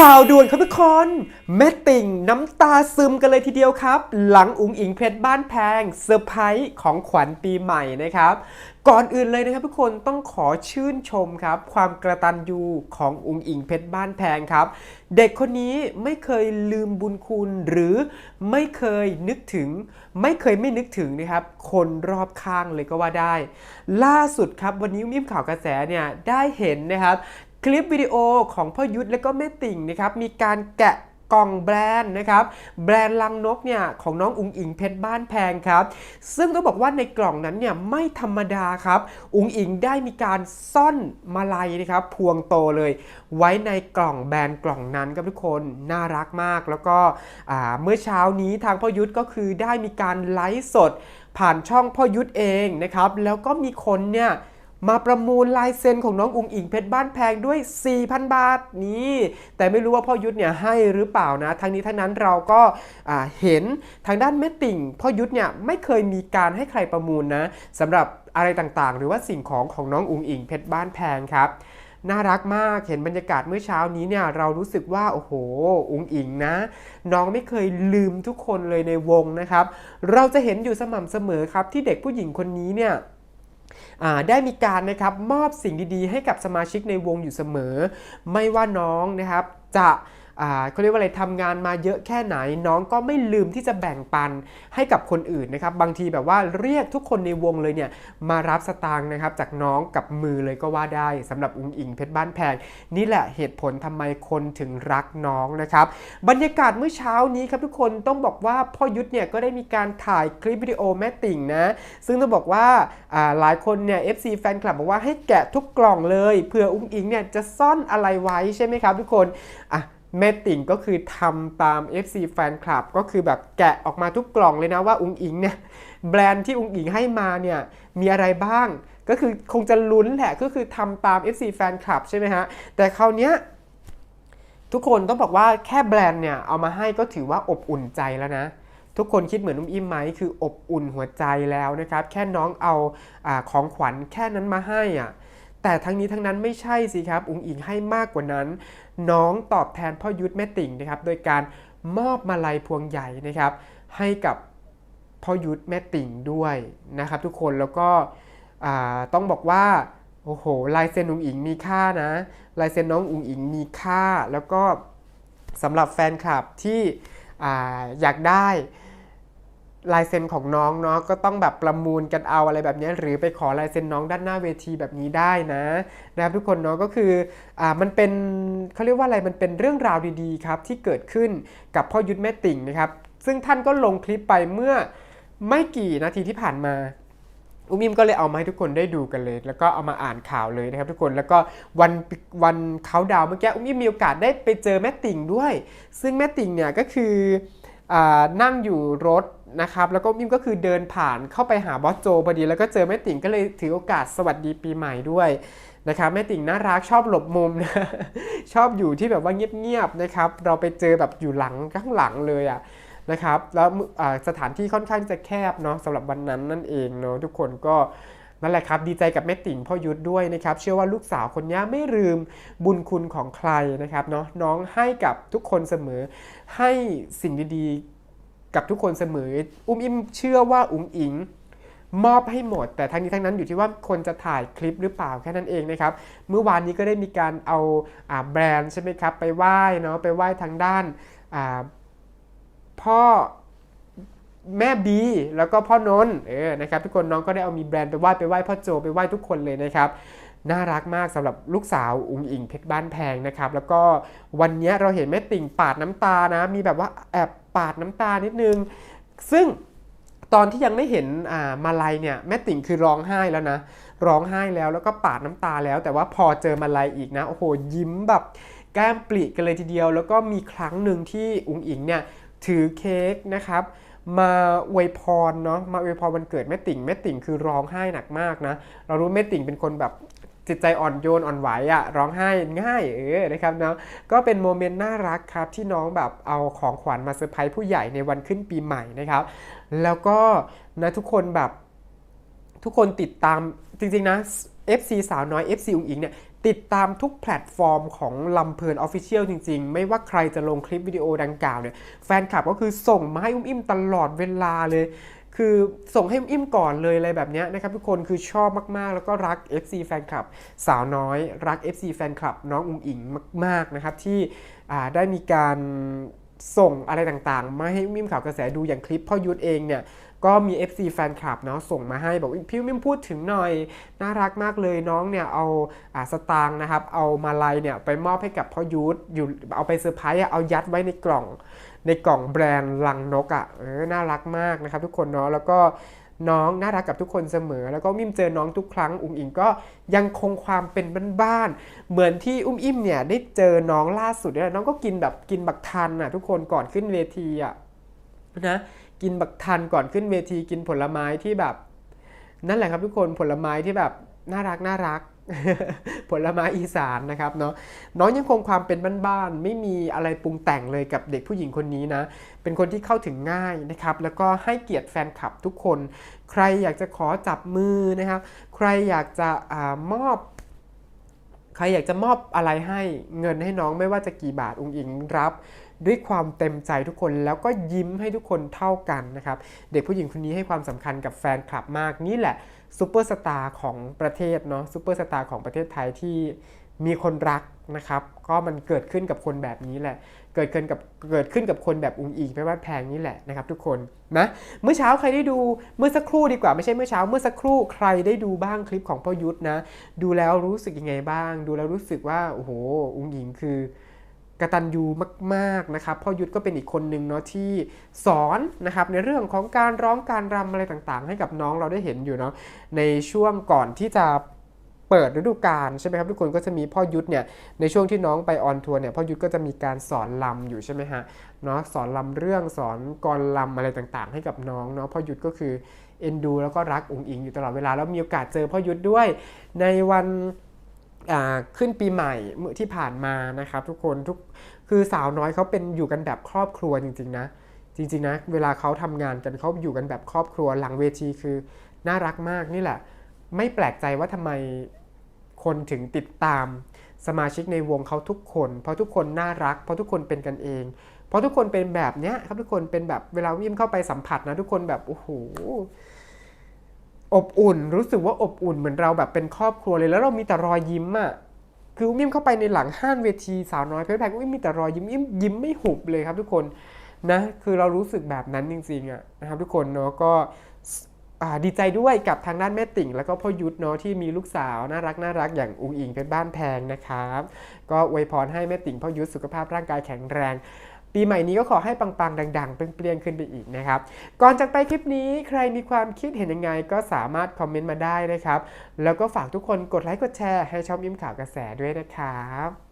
ข่าวด่วนครับทุกคน แม่ติ่งน้ำตาซึมกันเลยทีเดียวครับ หลังอุ๋งอิงเพชรบ้านแพงเซอร์ไพรส์ของขวัญปีใหม่นะครับ ก่อนอื่นเลยนะครับทุกคนต้องขอชื่นชมครับ ความกระตันยูของอุ๋งอิงเพชรบ้านแพงครับ เด็กคนนี้ไม่เคยลืมบุญคุณหรือไม่เคยนึกถึง ไม่เคยไม่นึกถึงนะครับ คนรอบข้างเลยก็ว่าได้ ล่าสุดครับวันนี้มิมข่าวกระแสเนี่ยได้เห็นนะครับ คลิปวิดีโอของพ่อยุทธและก็แม่ติ่งนะครับมีการแกะกล่องแบรนด์นะครับแบรนด์ลังนกเนี่ยของน้องอุ๋งอิงเพชรบ้านแพงครับ ซึ่งต้องบอกว่าในกล่องนั้นเนี่ยไม่ธรรมดาครับ อุ๋งอิงได้มีการซ่อนมาลัยนะครับพวงโตเลย ไว้ในกล่องแบรนด์กล่องนั้นครับทุกคนน่ารักมาก แล้วก็เมื่อเช้านี้ทางพ่อยุทธก็คือได้มีการไลฟ์สด ผ่านช่องพ่อยุทธเองนะครับแล้วก็มีคนเนี่ย มาประมูลลายเซ็นของน้องอุงอิงเพชรบ้านแพงด้วย 4,000 บาทนี่ แต่ไม่รู้ว่าพ่อยุทธเนี่ยให้หรือเปล่านะ ทั้งนี้ทั้งนั้นเราก็าเห็นทางด้านแม่ติ่งพ่อยุทธเนี่ยไม่เคยมีการให้ใครประมูลนะสำหรับอะไรต่างๆ หรือว่าสิ่งของของน้องอุงอิงเพชรบ้านแพงครับน่ารักมาก เห็นบรรยากาศเมื่อเช้านี้เนี่ยเรารู้สึกว่าโอ้โห อุงอิงนะ น้องไม่เคยลืมทุกคนเลยในวงนะครับ เราจะเห็นอยู่สม่ำเสมอครับที่เด็กผู้หญิงคนนี้เนี่ย ได้มีการนะครับมอบสิ่งดีๆ ให้กับสมาชิกในวงอยู่เสมอ ไม่ว่าน้องนะครับจะ เขาเรียกว่าอะไรทำงานมาเยอะแค่ไหน น้องก็ไม่ลืมที่จะแบ่งปันให้กับคนอื่นนะครับ บางทีแบบว่าเรียกทุกคนในวงเลยเนี่ยมารับสตางค์นะครับจากน้องกับมือเลยก็ว่าได้สำหรับอุ้งอิงเพชรบ้านแพงนี่แหละเหตุผลทำไมคนถึงรักน้องนะครับบรรยากาศเมื่อเช้านี้ครับทุกคนต้องบอกว่าพ่อยุทธเนี่ยก็ได้มีการถ่ายคลิปวิดีโอแม่ติ่งนะซึ่งต้องบอกว่าอ่าหลายคนเนี่ย FC แฟนคลับบอกว่าให้แกะทุกกล่องเลยเผื่ออุ้งอิงเนี่ยจะซ่อนอะไรไว้ใช่ไหมครับทุกคนอะ แม่ติ่งก็คือทำตาม FC แฟนคลับก็คือแบบแกะออกมาทุกกล่องเลยนะว่าอุ้งอิงเนี่ยแบรนด์ที่อุ้งอิงให้มาเนี่ยมีอะไรบ้าง ก็คือคงจะลุ้นแหละก็คือทำตาม FC แฟนคลับใช่ไหมฮะ แต่คราวเนี้ยทุกคนต้องบอกว่าแค่แบรนด์เนี่ยเอามาให้ก็ถือว่าอบอุ่นใจแล้วนะ ทุกคนคิดเหมือนนุ่มอิ่มไหมคืออบอุ่นหัวใจแล้วนะครับ แค่น้องเอาอาของขวัญแค่นั้นมาให้อะ แต่ทั้งนี้ทั้งนั้นไม่ใช่สิครับ อุ๋งอิงให้มากกว่านั้น น้องตอบแทนพ่อยุทธแม่ติ่งนะครับ โดยการมอบมาลัยพวงใหญ่นะครับ ให้กับพ่อยุทธแม่ติ่งด้วยนะครับ ทุกคนแล้วก็ต้องบอกว่าโอ้โหลายเซ็นอุ๋งอิงมีค่านะลายเซ็นน้องอุ๋งอิงมีค่า แล้วก็สำหรับแฟนคลับที่ออยากได้ ลายเซ็นของน้องเนาะก็ต้องแบบประมูลกันเอาอะไรแบบนี้ หรือไปขอลายเซ็นน้องด้านหน้าเวทีแบบนี้ได้นะนะครับทุกคนเนาะก็คืออามันเป็นเขาเรียกว่าอะไรมันเป็นเรื่องราวดีๆครับที่เกิดขึ้นกับพ่อยุทธแม่ติ่งนะครับซึ่งท่านก็ลงคลิปไปเมื่อไม่กี่นาทีที่ผ่านมาอุ้มอิมก็เลยเอามาให้ทุกคนได้ดูกันเลย แล้วก็เอามาอ่านข่าวเลยนะครับทุกคนแล้วก็วันวันเขาดาวเมื่อกี้อุ้มอิมมีโอกาสได้ไปเจอแม่ติ่งด้วย ซึ่งแม่ติ่งเนี่ยก็คืออนั่งอยู่รถ นะครับ แล้วก็มิมก็คือเดินผ่านเข้าไปหาบอสโจพอดี แล้วก็เจอแม่ติ่งก็เลยถือโอกาสสวัสดีปีใหม่ด้วยนะครับแม่ติ่งน่ารักชอบหลบมุมนะชอบอยู่ที่แบบว่าเงียบๆนะครับ เราไปเจอแบบอยู่หลังข้างหลังเลยอะนะครับ แล้วสถานที่ค่อนข้างจะแคบเนาะสำหรับวันนั้นนั่นเองเนาะทุกคนก็นั่นแหละครับ ดีใจกับแม่ติ่งพ่อยุทธด้วยนะครับ เชื่อว่าลูกสาวคนนี้ไม่ลืมบุญคุณของใครนะครับเนาะน้องให้กับทุกคนเสมอให้สิ่งดีๆ กับทุกคนเสมอ อุ้มอิมเชื่อว่าอุ้งอิงมอบให้หมด แต่ทั้งนี้ทั้งนั้นอยู่ที่ว่าคนจะถ่ายคลิปหรือเปล่าแค่นั้นเองนะครับ เมื่อวานนี้ก็ได้มีการเอาอาแบรนด์ใช่ไหมครับ ไปไหว้เนาะไปไหว้ทางด้านพ่อแม่บีแล้วก็พ่อนนท์เออนะครับทุกคนน้องก็ได้เอามีแบรนด์ไปไหว้ไปไหว้พ่อโจไปไหว้ทุกคนเลยนะครับน่ารักมากสำหรับลูกสาวอุ๋งอิงเพชรบ้านแพงนะครับ แล้วก็วันนี้เราเห็นแม่ติ่งปาดน้ำตานะ มีแบบว่าแอบ ปาดน้ำตานิดนึง ซึ่งตอนที่ยังไม่เห็นมาลัยเนี่ยแม่ติ่งคือร้องไห้แล้วนะ ร้องไห้แล้วแล้วก็ปาดน้ำตาแล้ว แต่ว่าพอเจอมาลัยอีกนะโอ้โหยิ้มแบบแก้มปริกันเลยทีเดียว แล้วก็มีครั้งหนึ่งที่อุ๋งอิงเนี่ยถือเค้กนะครับมาอวยพรเนาะมาอวยพรวันเกิดแม่ติ่งแม่ติ่งคือร้องไห้หนักมากนะ เรารู้แม่ติ่งเป็นคนแบบ จิตใจอ่อนโยนอ่อนไหวอะร้องไห้ง่ายเออนะครับเนาะก็เป็นโมเมนต์น่ารักครับที่น้องแบบเอาของขวัญมาเซอร์ไพรส์ผู้ใหญ่ในวันขึ้นปีใหม่นะครับ แล้วก็นะทุกคนแบบทุกคนติดตามจริงๆนะ FC สาวน้อย FC อุ๋งอิงเนี่ยติดตามทุกแพลตฟอร์มของลำเพลินออฟฟิเชียลจริงๆ ไม่ว่าใครจะลงคลิปวิดีโอดังกล่าวเนี่ย แฟนคลับก็คือส่งมาให้อุ้มอิ่มตลอดเวลาเลย คือส่งให้อิ่มก่อนเลยอะไรแบบนี้นะครับทุกคนคือชอบมากๆ แล้วก็รัก FC แฟนคลับ สาวน้อยรัก FC แฟนคลับ น้องอุ้งอิงมาก ๆ นะครับ ที่ได้มีการส่งอะไรต่างๆ มาให้มิ่มข่าวกระแสดูอย่างคลิปพ่อยุทธเองเนี่ยก็มี FC แฟนคลับเนาะส่งมาให้บอกพี่มิมพูดถึงหน่อย น่ารักมากเลยน้องเนี่ยเอาอาสตางค์นะครับ เอามาลัยเนี่ยไปมอบให้กับพ่อยุทธอยู่เอาไปเซอร์ไพรส์เอายัดไว้ในกล่อง ในกล่องแบรนด์ลังนกอะ่ะเออน่ารักมากนะครับทุกคนเนาะแล้วก็น้องน่ารักกับทุกคนเสมอ แล้วก็มิมเจอน้องทุกครั้ง อุ้งอิงก็ยังคงความเป็นบ้านๆเหมือนที่อุ้มอิ่มเนี่ยได้เจอน้องล่าสุดเนี่ยน้องก็กินแบบกินบักทันอะทุกคนก่อนขึ้นเวทีอะนะกินบักทันก่อนขึ้นเวทีกินผลไม้ที่แบบ นั่นแหละครับทุกคนผลไม้ที่แบบน่ารักน่ารัก ผลไม้อีสานนะครับเนาะน้องยังคงความเป็นบ้านๆไม่มีอะไรปรุงแต่งเลยกับเด็กผู้หญิงคนนี้นะ เป็นคนที่เข้าถึงง่ายนะครับ แล้วก็ให้เกียรติแฟนคลับทุกคน ใครอยากจะขอจับมือนะครับ ใครอยากจะอมอบ ใครอยากจะมอบอะไรให้เงินให้น้องไม่ว่าจะกี่บาทองค์อิงรับ ด้วยความเต็มใจทุกคนแล้วก็ยิ้มให้ทุกคนเท่ากันนะครับ เด็กผู้หญิงคนนี้ให้ความสำคัญกับแฟนคลับมากนี่แหละซูเปอร์สตาร์ของประเทศเนาะซูเปอร์สตาร์ของประเทศไทยที่มีคนรักนะครับ ก็มันเกิดขึ้นกับคนแบบนี้แหละ เกิดขึ้นกับเกิดขึ้นกับคนแบบอุงอิงไปว่าแพงนี่แหละนะครับทุกคนนะเมื่อเช้าใครได้ดูเมื่อสักครู่ดีกว่าไม่ใช่เมื่อเช้าเมื่อสักครู่ใครได้ดูบ้างคลิปของพ่อยุทธนะ ดูแล้วรู้สึกยังไงบ้าง ดูแล้วรู้สึกว่าโอ้โหอุงอิงคือ กระตัญญูมากๆนะครับพ่อยุทธก็เป็นอีกคนหนึ่งเนาะที่สอนนะครับในเรื่องของการร้องการรำอะไรต่างๆ ให้กับน้องเราได้เห็นอยู่เนาะในช่วงก่อนที่จะเปิดฤดูกาลใช่ไหมครับทุกคนก็จะมีพ่อยุทธเนี่ยในช่วงที่น้องไปออนทัวร์เนี่ยพ่อยุทธก็จะมีการสอนลำอยู่ใช่ไหมฮะเนาะสอนลำเรื่องสอนกรลำอะไรต่างๆ ให้กับน้องเนาะพ่อยุทธก็คือเอ็นดูแล้วก็รักอุ๋งอิงอยู่ตลอดเวลาแล้วมีโอกาสเจอพ่อยุทธด้วยในวัน ขึ้นปีใหม่เมื่อที่ผ่านมานะครับ ทุกคนทุกคือสาวน้อยเขาเป็นอยู่กันแบบครอบครัวจริงๆนะจริงๆนะเวลาเขาทำงานกันเขาอยู่กันแบบครอบครัวหลังเวทีคือน่ารักมากนี่แหละ ไม่แปลกใจว่าทำไมคนถึงติดตามสมาชิกในวงเขาทุกคน เพราะทุกคนน่ารัก เพราะทุกคนเป็นกันเอง เพราะทุกคนเป็นแบบเนี้ยครับทุกคนเป็นแบบเวลาวิ่งเข้าไปสัมผัสนะทุกคนแบบโอ้โห อบอุ่น รู้สึกว่าอบอุ่นเหมือนเราแบบเป็นครอบครัวเลย แล้วเรามีแต่รอยยิ้มอะ่ะคืออุ้มยิ้มเข้าไปในหลังห้านเวทีสาวน้อยเพชรแพงอุ้มมีแต่รอยยิ้มยิ้มยิ้มไม่หุบเลยครับทุกคนนะคือเรารู้สึกแบบนั้นจริงๆอะนะครับทุกคนเนาะก็ดีใจด้วยกับทางด้านแม่ติ่ง แล้วก็พ่อยุทธเนาะที่มีลูกสาวน่ารักน่ารักอย่างอุงอิงเพชรบ้านแพงนะครับ ก็อวยพรให้แม่ติ่งพ่อยุทธสุขภาพร่างกายแข็งแรง ปีใหม่นี้ก็ขอให้ปังๆ ดังๆ เปรี้ยงๆ ขึ้นไปอีกนะครับ ก่อนจากไปคลิปนี้ใครมีความคิดเห็นยังไงก็สามารถคอมเมนต์มาได้นะครับ แล้วก็ฝากทุกคนกดไลค์กดแชร์ให้ช่องอิ่มข่าวกระแสด้วยนะครับ